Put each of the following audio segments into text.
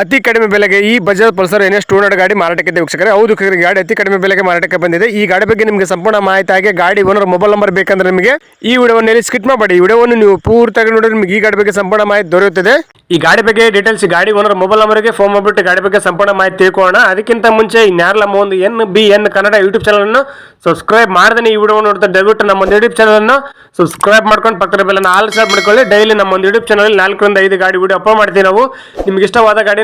ಅತಿ ಕಡಿಮೆ ಬೆಲೆಗೆ ಈ Bajaj Pulsar N S hundred ಗಾಡಿ ಮಾರಾಟಕ್ಕೆ ವೀಕ್ಷಕರೇ. ಹೌದು ಗಾಡಿ ಅತಿ ಕಡಿಮೆ ಬೆಲೆಗೆ ಮಾರಾಟಕ್ಕೆ ಬಂದಿದೆ. ಈ ಗಾಡಿ ಬಗ್ಗೆ ನಿಮಗೆ ಸಂಪೂರ್ಣ ಮಾಹಿತಿ ಆಗಿ ಗಾಡಿ ಓನರ್ ಮೊಬೈಲ್ ನಂಬರ್ ಬೇಕಂದ್ರೆ ನಿಮಗೆ ಈ ವಿಡಿಯೋವನ್ನು ಸ್ಕಿಪ್ ಮಾಡಬೇಡಿ ಈ ವಿಡಿಯೋವನ್ನು ನೀವು ಪೂರ್ತಿಯಾಗಿ ನೋಡಿದ್ರೆ ನಿಮಗೆ ಈ ಗಾಡಿ ಬಗ್ಗೆ ಸಂಪೂರ್ಣ ಮಾಹಿತಿ ದೊರೆಯುತ್ತದೆ. ಈ ಗಾಡಿ ಬಗ್ಗೆ ಡೀಟೇಲ್ಸ್ ಗಾಡಿ ಓನರ್ ಮೊಬೈಲ್ ನಂಬರ್ಗೆ ಫೋನ್ ಮಾಡಿಬಿಟ್ಟು ಗಾಡಿ ಬಗ್ಗೆ ಸಂಪೂರ್ಣ ಮಾಹಿತಿ ತಿಳ್ಕೊಳ್ಳೋಣ. ಅದಕ್ಕಿಂತ ಮುಂಚೆ ನಮ್ಮ ಒಂದು N B N Kannada YouTube channel ಅನ್ನು ಸಬ್ಸ್ಕ್ರೈಬ್ ಮಾಡಿದ್ರೆ ಈ ವಿಡಿಯೋ ನೋಡ್ತಾ ದಯವಿಟ್ಟು ನಮ್ಮ ಯೂಟ್ಯೂಬ್ ಚಾನಲ್ ಅನ್ನು ಸಬ್ಸ್ಕ್ರೈಬ್ ಮಾಡ್ಕೊಂಡು ಪಕ್ಕದ ಬೆಲ್ಲ ಆಲ್ ಸಬ್ ಮಾಡ್ಕೊಳ್ಳಿ. ಡೈಲಿ ನಮ್ಮ ಒಂದು ಯೂಟ್ಯೂಬ್ ಚಾನಲ್ ನಾಲ್ಕರಿಂದ ಐದು ಗಾಡಿ ವಿಡಿಯೋ ಅಪ್ಲೋಡ್ ಮಾಡ್ತೀವಿ ನಾವು. ನಿಮ್ಗೆ ಇಷ್ಟವಾದ ಗಾಡಿ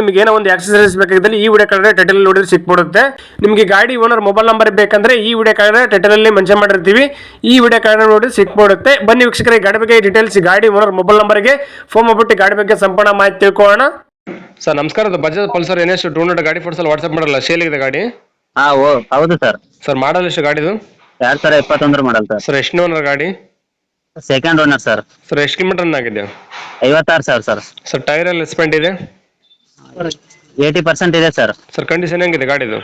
ನಿಮಗೆ ಏನೋ ಒಂದು ಆಕ್ಸಸರೀಸ್ ಬೇಕಾಗಿದ್ದಲ್ಲಿ ಈ ವಿಡಿಯೋ ಕಾರ್ಡ್ ಟೈಟಲ್ ನೋಡಿದ್ರೆ ಸಿಕ್ಬಿಡುತ್ತೆ. ನಿಮಗೆ ಗಾಡಿ ಓನರ್ ಮೊಬೈಲ್ ನಂಬರ್ ಬೇಕಂದ್ರೆ ಈ ವಿಡಿಯೋ ಕಾರ್ಡ್ ಟೈಟಲ್ ಅಲ್ಲಿ ಮೆನ್ಷನ್ ಮಾಡಿರ್ತೀವಿ. ಈ ವಿಡಿಯೋ ಕಾರ್ಡ್ ನೋಡಿ ಸಿಕ್ಬಿಡುತ್ತೆ. ಬನ್ನಿ ವೀಕ್ಷಕರ ಈ ಗಾಡಿ ಬಗ್ಗೆ ಡೀಟೇಲ್ಸ್ ಗಾಡಿ ಓನರ್ ಮೊಬೈಲ್ ನಂಬರ್ಗೆ ಫೋನ್ ಮಾಡ್ಬಿಟ್ಟು ಗಾಡಿ ಬಗ್ಗೆ ಸಂಪೂರ್ಣ ಮಾಹಿತಿ ತಿಳ್ಕೊಳ್ಳೋಣ. ಸರ್ ನಮಸ್ಕಾರ ಅದು ಬಜಾಜ್ ಪಲ್ಸರ್ ಏನೇ ಎಷ್ಟು ಟೂ ಹಂಡ್ರೆಡ್ ಗಾಡಿ ಫೋಟೋಸಲ್ಲಿ ವಾಟ್ಸಪ್ ಮಾಡಲ್ಲ ಇದೆ ಗಾಡಿ? ಹಾ ಓ ಹೌದು ಸರ್. ಸರ್ ಮಾಡಲ್ ಎಷ್ಟು ಗಾಡಿದು ಎರಡ್ ಸಾವಿರ ಇಪ್ಪತ್ತೊಂದರ ಮಾಡಲ್ ಸರ್. ಸರ್ ಎಷ್ಟು ಓನರ್ ಗಾಡಿ? Second owner sir. ಸರ್ ಎಷ್ಟು ಕಿಲೋಮೀಟರ್ ಆಗಿದೆ? ಐವತ್ತಾರು ಸಾವಿರ ಸರ್. ಸರ್ ಟೈರ್ ಎಲ್ಲ ಸ್ಪೆಂಡ್ ಇದೆ? ಏಯ್ಟಿ ಪರ್ಸೆಂಟ್ ಇದೆ ಸರ್ ಸರ್ ಕಂಡೀಷನ್ ಹೆಂಗಿದೆ ಗಾಡಿದು?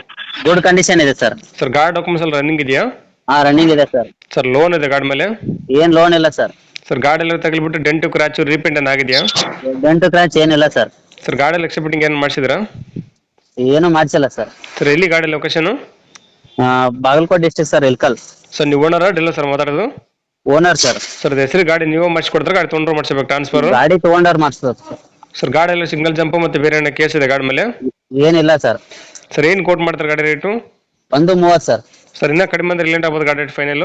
ಗುಡ್ ಕಂಡೀಷನ್ ಇದೆ ಸರ್ ಸರ್ ಗಾಡಿ ಡಾಕ್ಯುಮೆಂಟ್ಸ್ ಎಲ್ಲ ರನ್ನಿಂಗ್ ಇದೆಯಾ? ಹಾ ರನ್ನಿಂಗ್ ಇದೆ ಸರ್ ಸರ್ ಲೋನ್ ಇದೆ ಗಾಡಿ ಮೇಲೆ? ಏನ್ ಲೋನ್ ಇಲ್ಲ ಸರ್ ಸರ್ ಗಾಡಿ ಎಲ್ಲ ತಗಲಿಬಿಟ್ಟು ಡೆಂಟು ಕ್ರಾಚು ರೀಪೇಂಟ್ ಆಗಿದೆಯಾ? ಡೆಂಟು ಕ್ರಾಚ್ ಏನಿಲ್ಲ ಸರ್ ಸರ್ ಗಾಡಿ ಎಲ್ಲ ಎಕ್ಸೆಪ್ಟಿಂಗ್ ಏನು ಮಾಡಿಸಿದ್ರಾ? ಏನು ಮಾಡ್ಸಿಲ್ಲ ಸರ್ ಸರ್ ಎಲ್ಲಿ ಗಾಡಿ location Bagalkot district sir Ilkal sir ನೀವು ಓನರ ಡಿಲ್ಲ ಸರ್ ಮಾತಾಡೋದು? ಓನರ್ ಸರ್ ಸರ್ ಹೆಸರು ಗಾಡಿ ನೀವು ಮಾಡಿಸ್ಕೊಡ್ತಾರೆ? ಗಾಡಿ ತೊಗೊಂಡ್ರು ಮಾಡಿಸ್ಬೇಕು ಟ್ರಾನ್ಸ್ಫರ್ ಗಾಡಿ ತಗೊಂಡವ್ರು ಮಾಡಿಸ್ಬೇಕು ಸರ್ ಗಾಡಿ ಎಲ್ಲ ಸಿಂಗಲ್ ಜಂಪ್ ಮತ್ತೆ ಬೇರೆ ಏನೋ ಕೇಸ್ ಇದೆ ಗಾಡಿ ಮೇಲೆ? ಏನಿಲ್ಲ ಸರ್. ಸರ್ ಏನು ಕೋಟ್ ಮಾಡ್ತಾರೆ ಗಾಡಿ ರೇಟು? ಒಂದು ಮೂವತ್ತು ಸರ್. ಸರ್ ಇನ್ನ ಕಡಿಮೆ ಅಂದ್ರೆ ರಿಲೇಟ್ ಆಗ್ಬೋದು ಗಾಡಿ ರೇಟ್ ಫೈನಲ್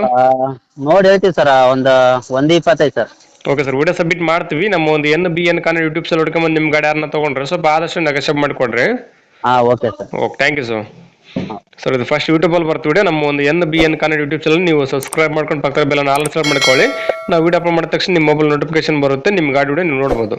ನೋಡಿ ಹೇಳ್ತೀವಿ ಸರ್ ಒಂದು ಒಂದು ಇಪ್ಪತ್ತೈದು sir. Okay sir video submit ಮಾಡ್ತೀವಿ. ನಮ್ಮ ಒಂದು ಎನ್ ಬಿ ಎನ್ ಕಾನ್ ಯೂಟ್ಯೂಬ್ ಸಲ್ಲಿ ಹುಡ್ಕೊಂಬಂದು ನಿಮ್ ಗಾಡಿ ಯಾರನ್ನ ತೊಗೊಂಡ್ರೆ ಸ್ವಲ್ಪ ಆದಷ್ಟು ನೆಗೋಷಿಯೇಟ್ ಮಾಡಿಕೊಡ್ರಿ. ಆ okay sir okay thank you sir sir ಇದು ಫಸ್ಟ್ ಯೂಟ್ಯೂಬಲ್ಲಿ ಬರ್ತೀವಿ ವಿಡಿಯೋ. ನಮ್ಮ ಒಂದು N B N Kannada YouTube channel ನೀವು ಸಬ್ಸ್ಕ್ರೈಬ್ ಮಾಡ್ಕೊಂಡು ಪಕ್ಕದ ಬೆಲ್ಲ ನಾಲ್ಕು ಸಲ ಮಾಡ್ಕೊಳ್ಳಿ. ನಾವು ವಿಡಿಯೋ ಅಪ್ಲೋಡ್ ಮಾಡಿದ ತಕ್ಷಣ ನಿಮ್ಮ ಮೊಬೈಲ್ ನೋಟಿಫಿಕೇಶನ್ ಬರುತ್ತೆ. ನಿಮ್ಮ ಗಾಡಿ ವಿಡಿಯೋ ನೀವು ನೋಡ್ಬೋದು.